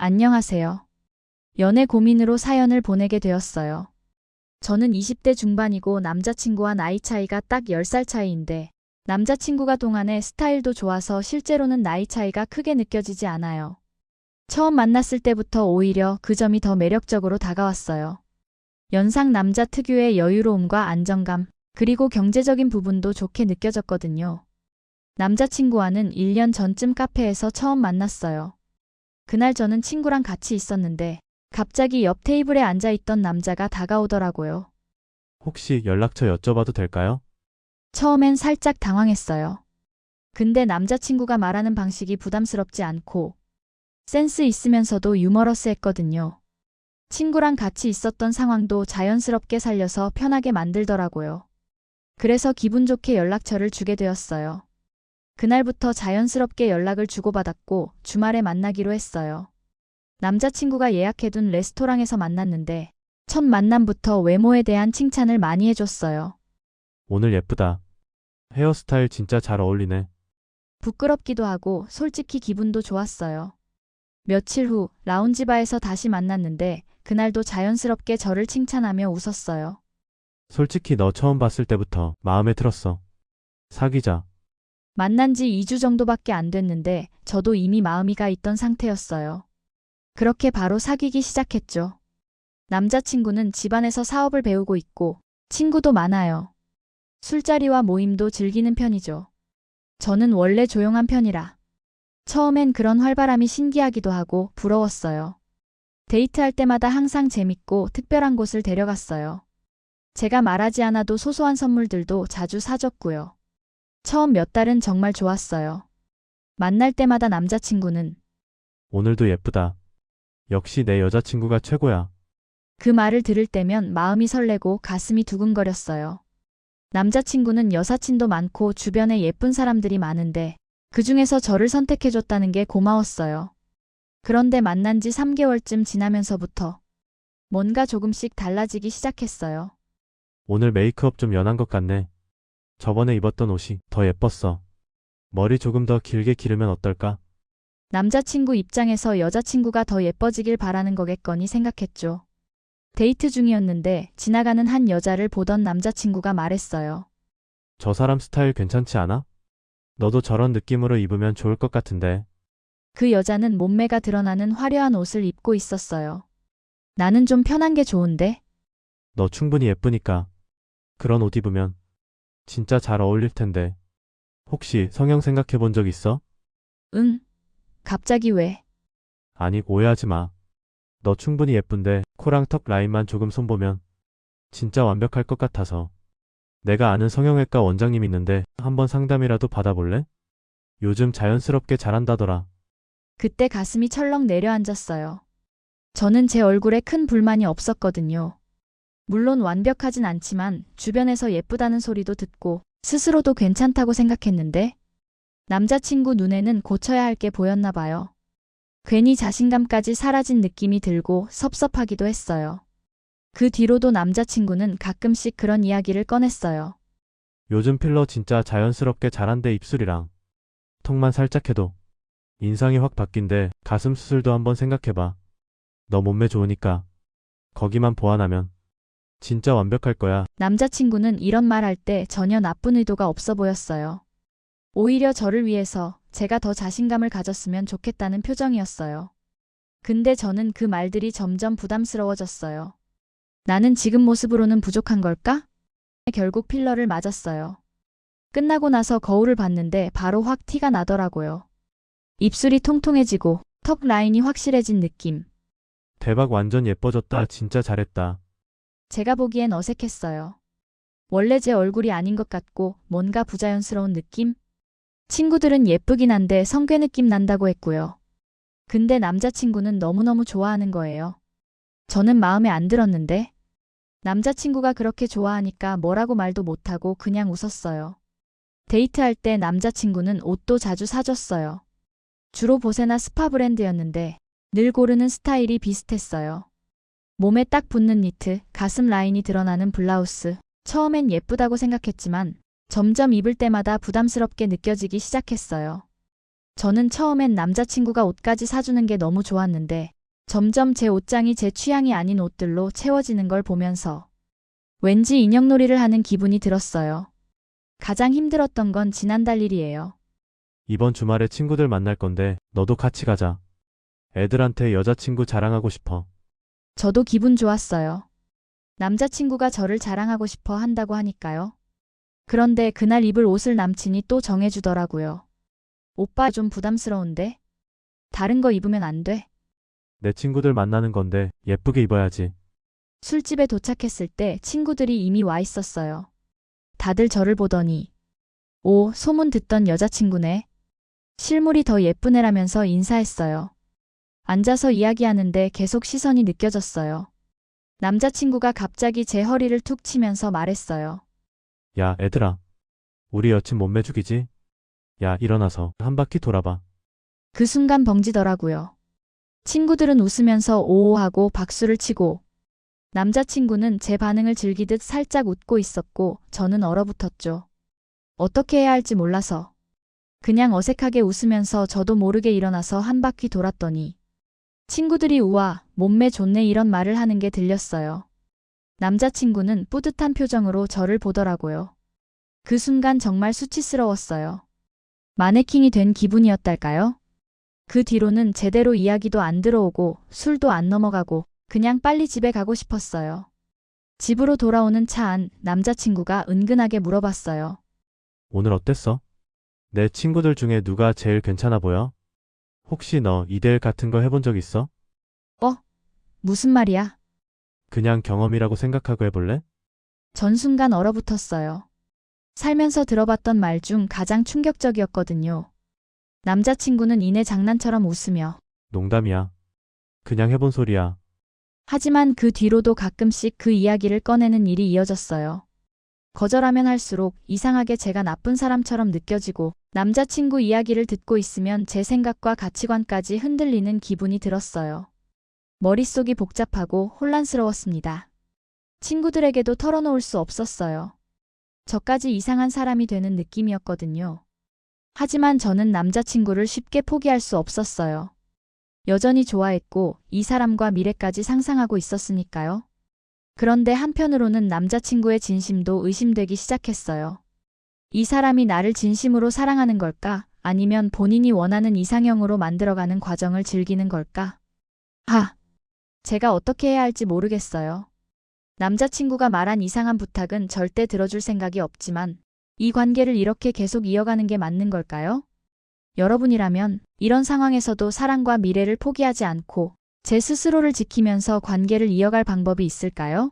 안녕하세요. 연애 고민으로 사연을 보내게 되었어요. 저는 20대 중반이고 남자친구와 나이 차이가 딱 10살 차이인데 남자친구가 동안에 스타일도 좋아서 실제로는 나이 차이가 크게 느껴지지 않아요. 처음 만났을 때부터 오히려 그 점이 더 매력적으로 다가왔어요. 연상 남자 특유의 여유로움과 안정감, 그리고 경제적인 부분도 좋게 느껴졌거든요. 남자친구와는 1년 전쯤 카페에서 처음 만났어요. 그날 저는 친구랑 같이 있었는데 갑자기 옆 테이블에 앉아 있던 남자가 다가오더라고요. 혹시 연락처 여쭤봐도 될까요? 처음엔 살짝 당황했어요. 근데 남자친구가 말하는 방식이 부담스럽지 않고 센스 있으면서도 유머러스 했거든요. 친구랑 같이 있었던 상황도 자연스럽게 살려서 편하게 만들더라고요. 그래서 기분 좋게 연락처를 주게 되었어요. 그날부터 자연스럽게 연락을 주고받았고 주말에 만나기로 했어요. 남자친구가 예약해둔 레스토랑에서 만났는데 첫 만남부터 외모에 대한 칭찬을 많이 해줬어요. 오늘 예쁘다. 헤어스타일 진짜 잘 어울리네. 부끄럽기도 하고 솔직히 기분도 좋았어요. 며칠 후 라운지바에서 다시 만났는데 그날도 자연스럽게 저를 칭찬하며 웃었어요. 솔직히 너 처음 봤을 때부터 마음에 들었어. 사귀자. 만난 지 2주 정도밖에 안 됐는데 저도 이미 마음이 가 있던 상태였어요. 그렇게 바로 사귀기 시작했죠. 남자친구는 집안에서 사업을 배우고 있고 친구도 많아요. 술자리와 모임도 즐기는 편이죠. 저는 원래 조용한 편이라 처음엔 그런 활발함이 신기하기도 하고 부러웠어요. 데이트할 때마다 항상 재밌고 특별한 곳을 데려갔어요. 제가 말하지 않아도 소소한 선물들도 자주 사줬고요. 처음 몇 달은 정말 좋았어요. 만날 때마다 남자친구는 오늘도 예쁘다. 역시 내 여자친구가 최고야. 그 말을 들을 때면 마음이 설레고 가슴이 두근거렸어요. 남자친구는 여사친도 많고 주변에 예쁜 사람들이 많은데 그 중에서 저를 선택해줬다는 게 고마웠어요. 그런데 만난 지 3개월쯤 지나면서부터 뭔가 조금씩 달라지기 시작했어요. 오늘 메이크업 좀 연한 것 같네. 저번에 입었던 옷이 더 예뻤어. 머리 조금 더 길게 기르면 어떨까? 남자친구 입장에서 여자친구가 더 예뻐지길 바라는 거겠거니 생각했죠. 데이트 중이었는데 지나가는 한 여자를 보던 남자친구가 말했어요. 저 사람 스타일 괜찮지 않아? 너도 저런 느낌으로 입으면 좋을 것 같은데. 그 여자는 몸매가 드러나는 화려한 옷을 입고 있었어요. 나는 좀 편한 게 좋은데? 너 충분히 예쁘니까. 그런 옷 입으면 진짜 잘 어울릴 텐데. 혹시 성형 생각해 본 적 있어? 응. 갑자기 왜? 아니, 오해하지 마. 너 충분히 예쁜데 코랑 턱 라인만 조금 손보면 진짜 완벽할 것 같아서. 내가 아는 성형외과 원장님 있는데 한번 상담이라도 받아볼래? 요즘 자연스럽게 잘한다더라. 그때 가슴이 철렁 내려앉았어요. 저는 제 얼굴에 큰 불만이 없었거든요. 물론 완벽하진 않지만 주변에서 예쁘다는 소리도 듣고 스스로도 괜찮다고 생각했는데 남자친구 눈에는 고쳐야 할 게 보였나 봐요. 괜히 자신감까지 사라진 느낌이 들고 섭섭하기도 했어요. 그 뒤로도 남자친구는 가끔씩 그런 이야기를 꺼냈어요. 요즘 필러 진짜 자연스럽게 잘한대 입술이랑 턱만 살짝 해도 인상이 확 바뀐대 가슴 수술도 한번 생각해봐. 너 몸매 좋으니까 거기만 보완하면 진짜 완벽할 거야. 남자친구는 이런 말 할 때 전혀 나쁜 의도가 없어 보였어요. 오히려 저를 위해서 제가 더 자신감을 가졌으면 좋겠다는 표정이었어요. 근데 저는 그 말들이 점점 부담스러워졌어요. 나는 지금 모습으로는 부족한 걸까? 결국 필러를 맞았어요. 끝나고 나서 거울을 봤는데 바로 확 티가 나더라고요. 입술이 통통해지고 턱 라인이 확실해진 느낌. 대박 완전 예뻐졌다. 진짜 잘했다. 제가 보기엔 어색했어요. 원래 제 얼굴이 아닌 것 같고 뭔가 부자연스러운 느낌? 친구들은 예쁘긴 한데 성괴 느낌 난다고 했고요. 근데 남자친구는 너무너무 좋아하는 거예요. 저는 마음에 안 들었는데 남자친구가 그렇게 좋아하니까 뭐라고 말도 못하고 그냥 웃었어요. 데이트할 때 남자친구는 옷도 자주 사줬어요. 주로 보세나 스파 브랜드였는데 늘 고르는 스타일이 비슷했어요. 몸에 딱 붙는 니트, 가슴 라인이 드러나는 블라우스. 처음엔 예쁘다고 생각했지만 점점 입을 때마다 부담스럽게 느껴지기 시작했어요. 저는 처음엔 남자친구가 옷까지 사주는 게 너무 좋았는데 점점 제 옷장이 제 취향이 아닌 옷들로 채워지는 걸 보면서 왠지 인형놀이를 하는 기분이 들었어요. 가장 힘들었던 건 지난달 일이에요. 이번 주말에 친구들 만날 건데 너도 같이 가자. 애들한테 여자친구 자랑하고 싶어. 저도 기분 좋았어요. 남자친구가 저를 자랑하고 싶어 한다고 하니까요. 그런데 그날 입을 옷을 남친이 또 정해주더라고요. 오빠 좀 부담스러운데? 다른 거 입으면 안 돼? 내 친구들 만나는 건데 예쁘게 입어야지. 술집에 도착했을 때 친구들이 이미 와 있었어요. 다들 저를 보더니, 오, 소문 듣던 여자친구네. 실물이 더 예쁜 애라면서 인사했어요. 앉아서 이야기하는데 계속 시선이 느껴졌어요. 남자친구가 갑자기 제 허리를 툭 치면서 말했어요. 야, 애들아. 우리 여친 몸매 죽이지? 야, 일어나서 한 바퀴 돌아봐. 그 순간 벙지더라고요. 친구들은 웃으면서 오오하고 박수를 치고, 남자친구는 제 반응을 즐기듯 살짝 웃고 있었고, 저는 얼어붙었죠. 어떻게 해야 할지 몰라서. 그냥 어색하게 웃으면서 저도 모르게 일어나서 한 바퀴 돌았더니, 친구들이 우와, 몸매 좋네 이런 말을 하는 게 들렸어요. 남자친구는 뿌듯한 표정으로 저를 보더라고요. 그 순간 정말 수치스러웠어요. 마네킹이 된 기분이었달까요? 그 뒤로는 제대로 이야기도 안 들어오고 술도 안 넘어가고 그냥 빨리 집에 가고 싶었어요. 집으로 돌아오는 차 안 남자친구가 은근하게 물어봤어요. 오늘 어땠어? 내 친구들 중에 누가 제일 괜찮아 보여? 혹시 너 이대일 같은 거 해본 적 있어? 무슨 말이야? 그냥 경험이라고 생각하고 해볼래? 전 순간 얼어붙었어요. 살면서 들어봤던 말 중 가장 충격적이었거든요. 남자친구는 이내 장난처럼 웃으며 농담이야. 그냥 해본 소리야. 하지만 그 뒤로도 가끔씩 그 이야기를 꺼내는 일이 이어졌어요. 거절하면 할수록 이상하게 제가 나쁜 사람처럼 느껴지고 남자친구 이야기를 듣고 있으면 제 생각과 가치관까지 흔들리는 기분이 들었어요. 머릿속이 복잡하고 혼란스러웠습니다. 친구들에게도 털어놓을 수 없었어요. 저까지 이상한 사람이 되는 느낌이었거든요. 하지만 저는 남자친구를 쉽게 포기할 수 없었어요. 여전히 좋아했고 이 사람과 미래까지 상상하고 있었으니까요. 그런데 한편으로는 남자친구의 진심도 의심되기 시작했어요. 이 사람이 나를 진심으로 사랑하는 걸까? 아니면 본인이 원하는 이상형으로 만들어가는 과정을 즐기는 걸까? 하! 제가 어떻게 해야 할지 모르겠어요. 남자친구가 말한 이상한 부탁은 절대 들어줄 생각이 없지만 이 관계를 이렇게 계속 이어가는 게 맞는 걸까요? 여러분이라면 이런 상황에서도 사랑과 미래를 포기하지 않고 제 스스로를 지키면서 관계를 이어갈 방법이 있을까요?